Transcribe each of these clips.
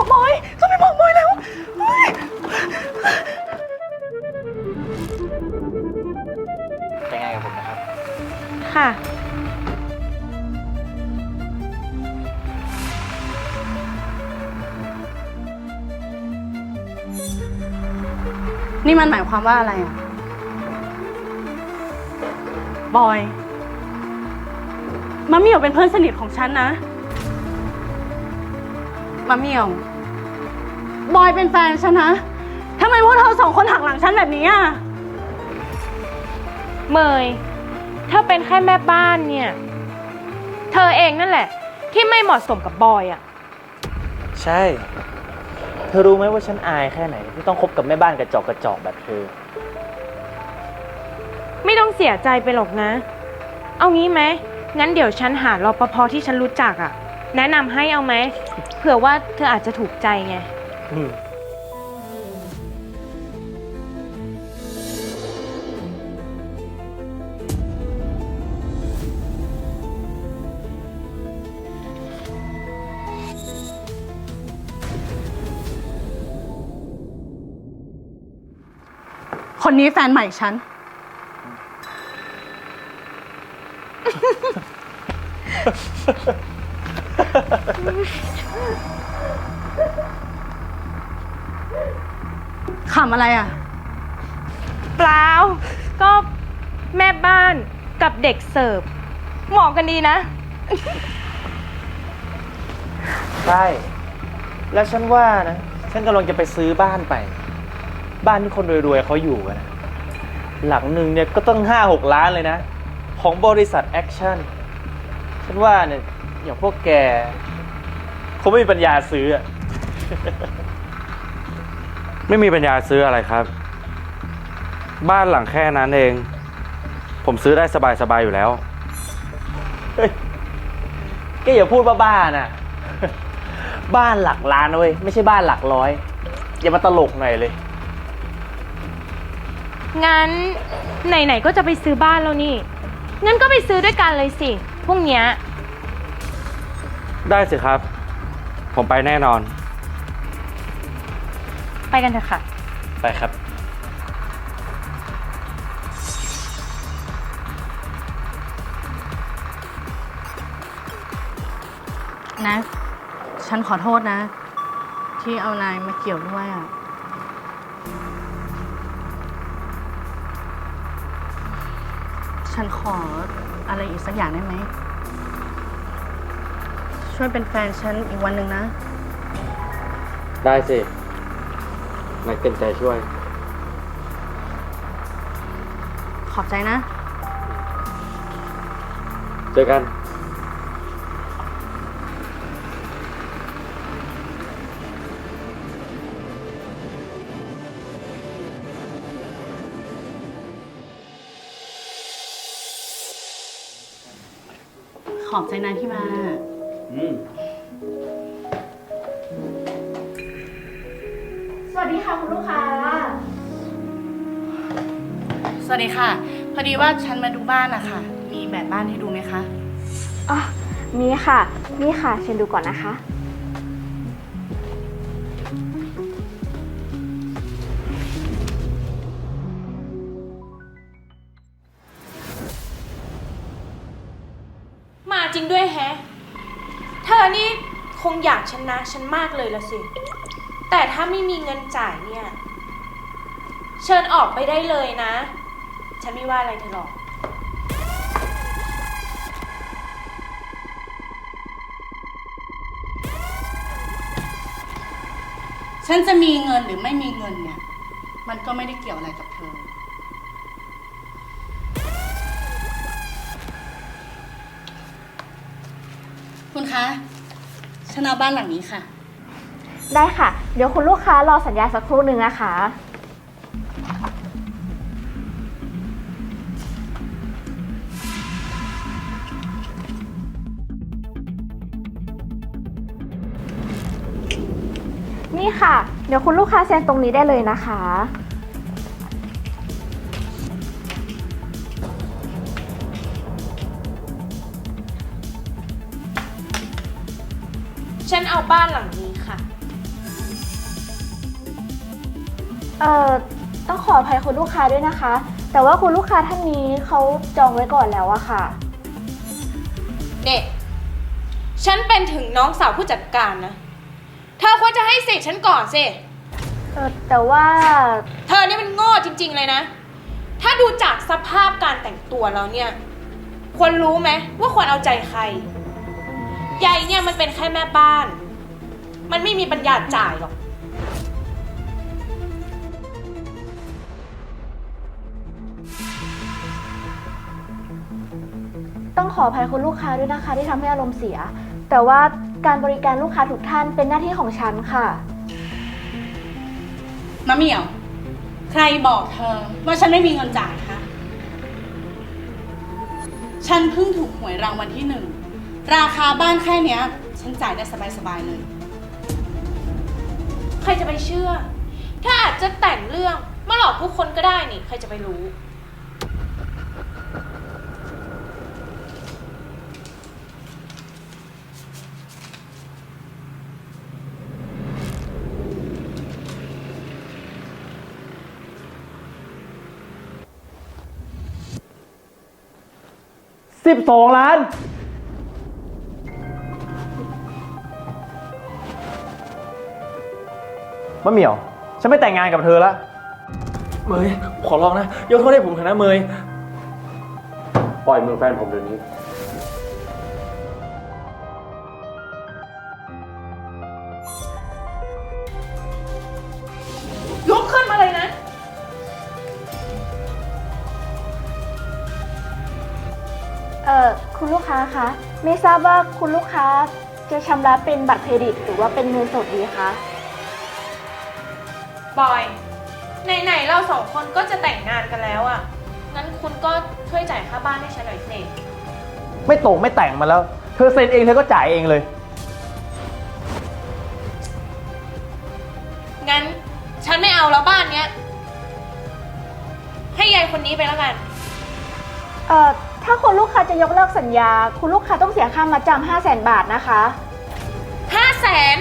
บอกบอยต้องไปบอกบอยแล้วเฮ้ยแต่งงานกับผมนะครับ ค่ะ นี่มันหมายความว่าอะไรอะบอยมะเหมี่ยวเป็นเพื่อนสนิทของฉันนะมะเหมี่ยว บอยเป็นแฟนฉันนะทำไมพวกเธอสองคนหักหลังฉันแบบนี้อะ เมย เธอเป็นแค่แม่บ้านเนี่ย เธอเองนั่นแหละ ที่ไม่เหมาะสมกับบอยอะใช่ เธอรู้ไหมว่าฉันอายแค่ไหน ที่ต้องคบกับแม่บ้านกระจอกกระจอกแบบเธอ ไม่ต้องเสียใจไปหรอกนะ เอางี้ไหม งั้นเดี๋ยวฉันหารปภที่ฉันรู้จักอะแนะนำให้เอาไหม เผื่อว่าเธออาจจะถูกใจไงอืม คนนี้แฟนใหม่ฉัน ขำอะไรอะ เปล่า ก็แม่บ้านกับเด็กเสิร์ฟเหมาะกันดีนะ ใช่แล้วฉันว่านะ ฉันกำลังจะไปซื้อบ้านไป บ้านที่คนรวยๆเขาอยู่กันนะหลังหนึ่งเนี่ยก็ต้องห้าหกล้านเลยนะ ของบริษัทแอคชั่น ฉันว่าเนี่ย อย่างพวกแก คงไม่มีปัญญาซื้ออะ ไม่มีปัญญาซื้ออะไรครับ บ้านหลังแค่นั้นเอง ผมซื้อได้สบายๆอยู่แล้ว เฮ้ยแกอย่าพูดบ้าๆนะ บ้านหลักล้านนะเว้ยไม่ใช่บ้านหลักร้อย อย่ามาตลกหน่อยเลย งั้น ไหน ๆ ก็จะไปซื้อบ้านแล้วนี่ งั้นก็ไปซื้อด้วยกันเลยสิ พรุ่งเนี้ย ได้สิครับ ผมไปแน่นอน ไปกันเถอะค่ะ ไปครับ นะ ฉันขอโทษนะ ที่เอานายมาเกี่ยวด้วยอะ ฉันขออะไรอีกสักอย่างได้ไหม ช่วยเป็นแฟนฉันอีกวันหนึ่งนะ ได้สิ นายเต็มใจช่วย ขอบใจนะ เจอกัน ขอบใจนะที่มา อืม ค่ะคุณลูกค้า สวัสดีค่ะ พอดีว่าฉันมาดูบ้านนะคะมีแบบบ้านให้ดูไหมคะ อ๋อ มีค่ะ นี่ค่ะ เชิญดูก่อนนะคะ มาจริงด้วยแฮะ เธอนี่คงอยากชนะฉันมากเลยละสิ แต่ถ้าไม่มีเงินจ่ายเนี่ย เชิญออกไปได้เลยนะ ฉันไม่ว่าอะไรเธอหรอก ฉันจะมีเงินหรือไม่มีเงินเนี่ย มันก็ไม่ได้เกี่ยวอะไรกับเธอ คุณคะ ฉันเอาบ้านหลังนี้ค่ะ ได้ค่ะ เดี๋ยวคุณลูกค้ารอสัญญาสักครู่หนึ่งนะคะ นี่ค่ะ เดี๋ยวคุณลูกค้าเซ็นตรงนี้ได้เลยนะคะ ฉันเอาบ้านหลังนี้ เอ่อต้องขออภัยคุณลูกค้าด้วยนะคะ แต่ว่าคุณลูกค้าท่านนี้เขาจองไว้ก่อนแล้วอะค่ะเด็กฉันเป็นถึงน้องสาวผู้จัดการนะ เธอควรจะให้สิทธิ์ฉันก่อนสิ เออแต่ว่า เธอนี่มันโง่จริง ๆ เลยนะ ถ้าดูจากสภาพการแต่งตัวแล้วเนี่ย ควรรู้ไหมว่าควรเอาใจใคร ใหญ่เนี่ยมันเป็นแค่แม่บ้าน มันไม่มีปัญญาจ่ายหรอก ต้องขออภัยคุณลูกค้าด้วยนะคะที่ทำให้อารมณ์เสีย แต่ว่าการบริการลูกค้าทุกท่านเป็นหน้าที่ของฉันค่ะ มะเหมี่ยว ใครบอกเธอว่าฉันไม่มีเงินจ่ายคะ ฉันเพิ่งถูกหวยรางวัลที่หนึ่ง ราคาบ้านแค่เนี้ย ฉันจ่ายได้สบายๆเลย ใครจะไปเชื่อ ถ้าอาจจะแต่งเรื่องมาหลอกผู้คนก็ได้นี่ ใครจะไปรู้ สิบสองล้าน มะเหมี่ยว ฉันไม่แต่งงานกับเธอแล้วเมยขอร้องนะ ยกโทษให้ผมเถอะนะเมย ปล่อยมือแฟนผมเดี๋ยวนี้ คุณลูกค้าคะ ไม่ทราบว่าคุณลูกค้าจะชำระเป็นบัตรเครดิต หรือว่าเป็นเงินสดดีคะ บอย ไหนๆเราสองคนก็จะแต่งงานกันแล้วอะ่ะ งั้นคุณก็ช่วยจ่ายค่าบ้านให้ฉันหน่อยสิ ไม่ตกไม่แต่งมาแล้ว เธอเซ็นเองเธอก็จ่ายเองเลย งั้นฉันไม่เอาแล้วบ้านเนี้ย ให้ยายคนนี้ไปแล้วกัน เอ่อ ถ้าคุณลูกค้าจะยกเลิกสัญญา คุณลูกค้าต้องเสียค่ามาจำ5 0 0 0 0 0 บาทนะคะ ห้าแสน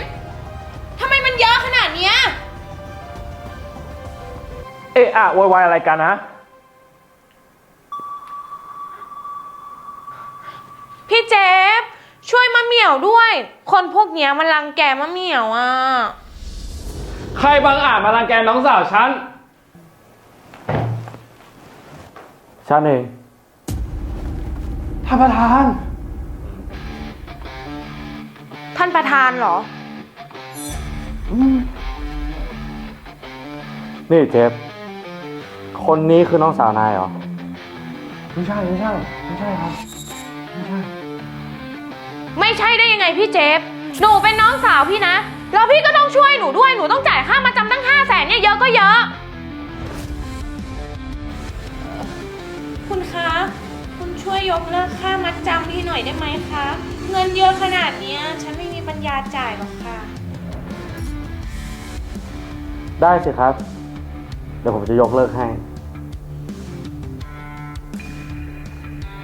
ทำไมมันเยอะขนาดเนี้ย เอะอะโวยวายอะไรกันนะ พี่เจฟช่วยมะเหมี่ยวด้วย คนพวกเนี้ยมันรังแกมะเหมี่ยวอะ ใครบางอาจมารังแกน้องสาวฉัน ฉันเอง ท่านประธาน ท่านประธานเหรอ นี่เจฟคนนี้คือน้องสาวนายเหรอ ไม่ใช่ไม่ใช่ไม่ใช่ครับไม่ใช่ได้ยังไงพี่เจฟ หนูเป็นน้องสาวพี่นะ แล้วพี่ก็ต้องช่วยหนูด้วย หนูต้องจ่ายค่ามาจำตั้งห้าแสนเนี่ยเยอะก็เยอะ คุณคะคุณ ช่วยยกเลิกค่ามัดจำพี่หน่อยได้ไหมคะ เงินเยอะขนาดเนี้ย ฉันไม่มีปัญญาจ่ายหรอกค่ะ ได้สิครับ เดี๋ยวผมจะยกเลิกให้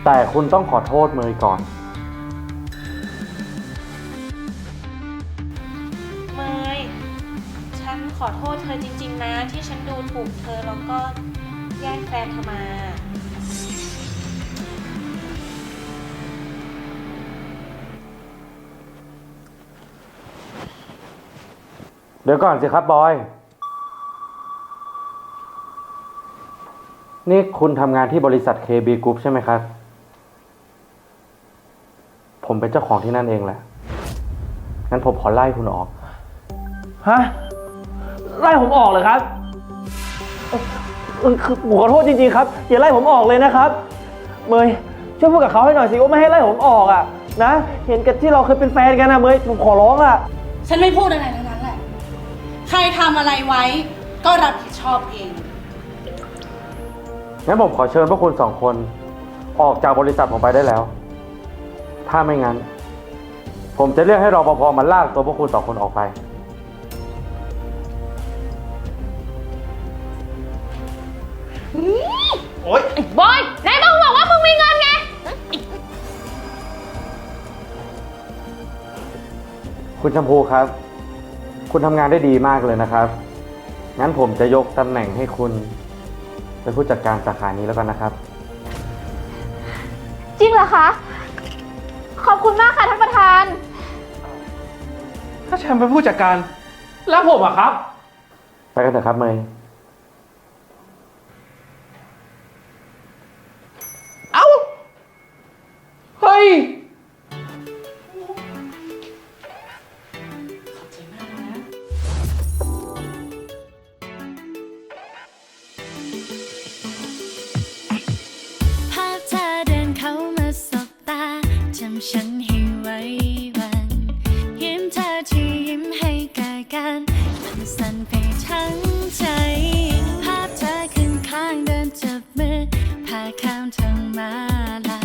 แต่คุณต้องขอโทษเมยก่อน เมย ฉันขอโทษเธอจริง ๆ นะ ที่ฉันดูถูกเธอแล้วก็แย่งแฟนเธอมา เดี๋ยวก่อนสิครับบอย นี่คุณทำงานที่บริษัท KB Group ใช่ไหมครับ ผมเป็นเจ้าของที่นั่นเองแหละ งั้นผมขอไล่คุณออก ฮะ ไล่ผมออกเลยครับเอ่อเออคือผมขอโทษจริงๆครับ อย่าไล่ผมออกเลยนะครับ เมยช่วยพูดกับเขาให้หน่อยสิว่าไม่ให้ไล่ผมออกอะนะ เห็นกันที่เราเคยเป็นแฟนกันนะเมยผมขอร้องอะ ฉันไม่พูดอะไรทั้งนั้นแหละใค รทำอะไรไว้ ก็รับผิดชอบเอง งั้นผมขอเชิญพวกคุณสองคนออกจากบริษัทผมไปได้แล้ว ถ้าไม่งั้น ผมจะเรียกให้รอปภมาลากตัวพวกคุณสองคนออกไป โอ๊ยบอยไหนมึงบอกว่ามึงมีเงินไง คุณชมพูครับ คุณทำงานได้ดีมากเลยนะครับ งั้นผมจะยกตำแหน่งให้คุณเป็นผู้จัดการสาขานี้แล้วกันนะครับ จริงเหรอคะ ขอบคุณมากค่ะท่านประธาน ถ้าฉันเป็นผู้จัดการ แล้วผมอะครับ ไปกันเถอะครับเมย์ counting my life.